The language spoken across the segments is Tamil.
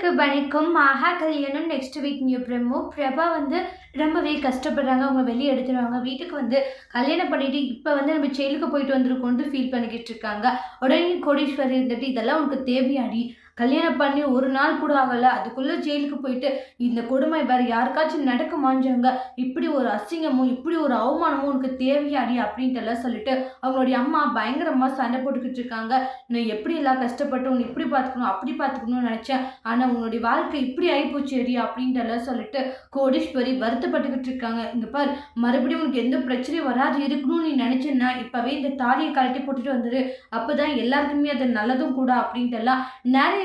அனைவருக்கு வணக்கம். Maha Kalyanam next week new promo. Prabha வந்து ரொம்பவே கஷ்டப்படுறாங்க. அவங்க வெளியே எடுத்துருவாங்க வீட்டுக்கு வந்து கல்யாணம் பண்ணிட்டு இப்போ வந்து நம்ம ஜெயிலுக்கு போயிட்டு வந்திருக்கோன்ட்டு ஃபீல் பண்ணிக்கிட்டு இருக்காங்க. உடனே கோடீஸ்வரி இருந்துட்டு இதெல்லாம் உனக்கு தேவையாடி. கல்யாணம் பண்ணி ஒரு நாள் கூட ஆகலை. அதுக்குள்ளே ஜெயிலுக்கு போயிட்டு இந்த கொடுமை வேறு யாருக்காச்சும் நடக்குமாஞ்சாங்க இப்படி ஒரு அசிங்கமும் இப்படி ஒரு அவமானமும் உனக்கு தேவையாடி அப்படின்ட்டு எல்லாம் சொல்லிட்டு அவங்களுடைய அம்மா பயங்கரமாக சண்டை போட்டுக்கிட்டு இருக்காங்க. நான் எப்படி எல்லாம் கஷ்டப்பட்டு உன்னை இப்படி பார்த்துக்கணும் அப்படி பார்த்துக்கணும்னு நினச்சேன். ஆனால் உன்னுடைய வாழ்க்கை இப்படி ஆகிப்போச்சேடி அப்படின்ட்டு எல்லாம் சொல்லிட்டு கோடீஸ்வரி வருத்தப்பட்டுக்கிட்டு இருக்காங்க. இந்த பார் மறுபடியும் உனக்கு எந்த பிரச்சனையும் வராது இருக்கணும்னு நீ நினச்சேன்னா இப்போவே இந்த தாலியை கழட்டி போட்டுட்டு வந்துடு அப்போ தான் எல்லாருக்குமே அது நல்லதும் கூட அப்படின்ட்டு எல்லாம்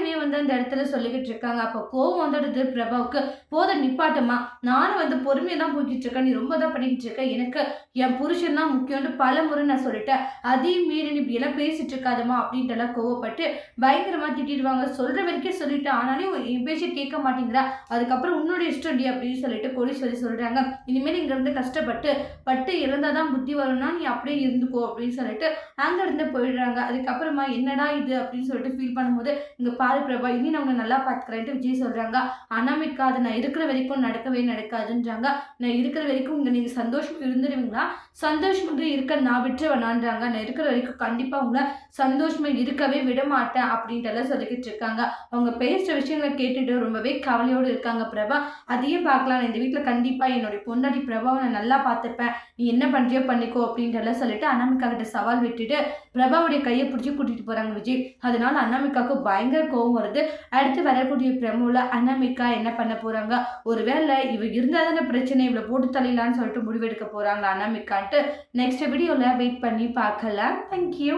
நிறையவே வந்து அந்த இடத்துல சொல்லிக்கிட்டு இருக்காங்க. அப்போ கோவம் வந்துடுது பிரபாவுக்கு. போத நிப்பாட்டமா? நானும் வந்து பொறுமையாக தான் போய்கிட்டு இருக்கேன். நீ ரொம்ப தான் பண்ணிக்கிட்டு இருக்க. எனக்கு என் புருஷன் தான் முக்கியம்னு பல முறை நான் சொல்லிட்டேன். அதையும் மீறி நீ இப்படி எல்லாம் பேசிட்டு இருக்காதம்மா அப்படின்ட்டு எல்லாம் கோவப்பட்டு பயங்கரமா திட்டிடுவாங்க. சொல்ற வரைக்கும் சொல்லிட்டேன். ஆனாலும் என் பேச்சை கேட்க மாட்டேங்கிறா. அதுக்கப்புறம் உன்னோட இஷ்டம் டி அப்படின்னு சொல்லிட்டு கோடீஸ்வரி சொல்றாங்க. இனிமேல் இங்கேருந்து கஷ்டப்பட்டு பட்டு இறந்தாதான் புத்தி வரும்னா நீ அப்படியே இருந்துக்கோ அப்படின்னு சொல்லிட்டு அங்க இருந்து போயிடுறாங்க. அதுக்கப்புறமா என்னடா இது அப்படின்னு சொல்லிட்டு ஃபீல் பண்ணும்போது இங்க பாரு பிரபா இனி நான் உன்னை நல்லா பார்த்துக்கிறேன்ட்டு விஜய் சொல்கிறாங்க அனாமிக்கா அது நான் இருக்கிற வரைக்கும் நடக்கவே நடக்காதுன்றாங்க. நான் இருக்கிற வரைக்கும் உங்கள் நீங்கள் சந்தோஷம் இருந்துருவீங்களா? சந்தோஷமாக இருக்க நான் விட்டு வேணான்றாங்க நான் இருக்கிற வரைக்கும் கண்டிப்பாக உங்களை சந்தோஷமாக இருக்கவே விட மாட்டேன் அப்படின்ட்டு எல்லாம் சொல்லிக்கிட்டு இருக்காங்க. அவங்க பேசுகிற விஷயங்களை கேட்டுட்டு ரொம்பவே கவலையோடு இருக்காங்க பிரபா. அதையும் பார்க்கலாம். நான் இந்த வீட்டில் கண்டிப்பாக என்னுடைய பொண்டாட்டி பிரபாவை நான் நல்லா பார்த்துப்பேன். நீ என்ன பண்ணுறியோ பண்ணிக்கோ அப்படின்ட்டு எல்லாம் சொல்லிட்டு அனாமிக்கா கிட்ட சவால் விட்டுட்டு பிரபாவுடைய கையை பிடிச்சி கூட்டிகிட்டு போகிறாங்க விஜய். அதனால அனாமிக்காவுக்கு பயங்கர கோவம் வருது. அடுத்து வரக்கூடிய பிரமுல அனாமிகா என்ன பண்ண போறாங்க? ஒருவேளை இவ இருந்தால் தானே பிரச்சனை இவ்வளோ போட்டு தள்ளிடலான்னு சொல்லிட்டு முடிவெடுக்க போறாங்க அனாமிகான்ட்டு. நெக்ஸ்ட் வீடியோவில் வெயிட் பண்ணி பார்க்கலாம். தேங்க்யூ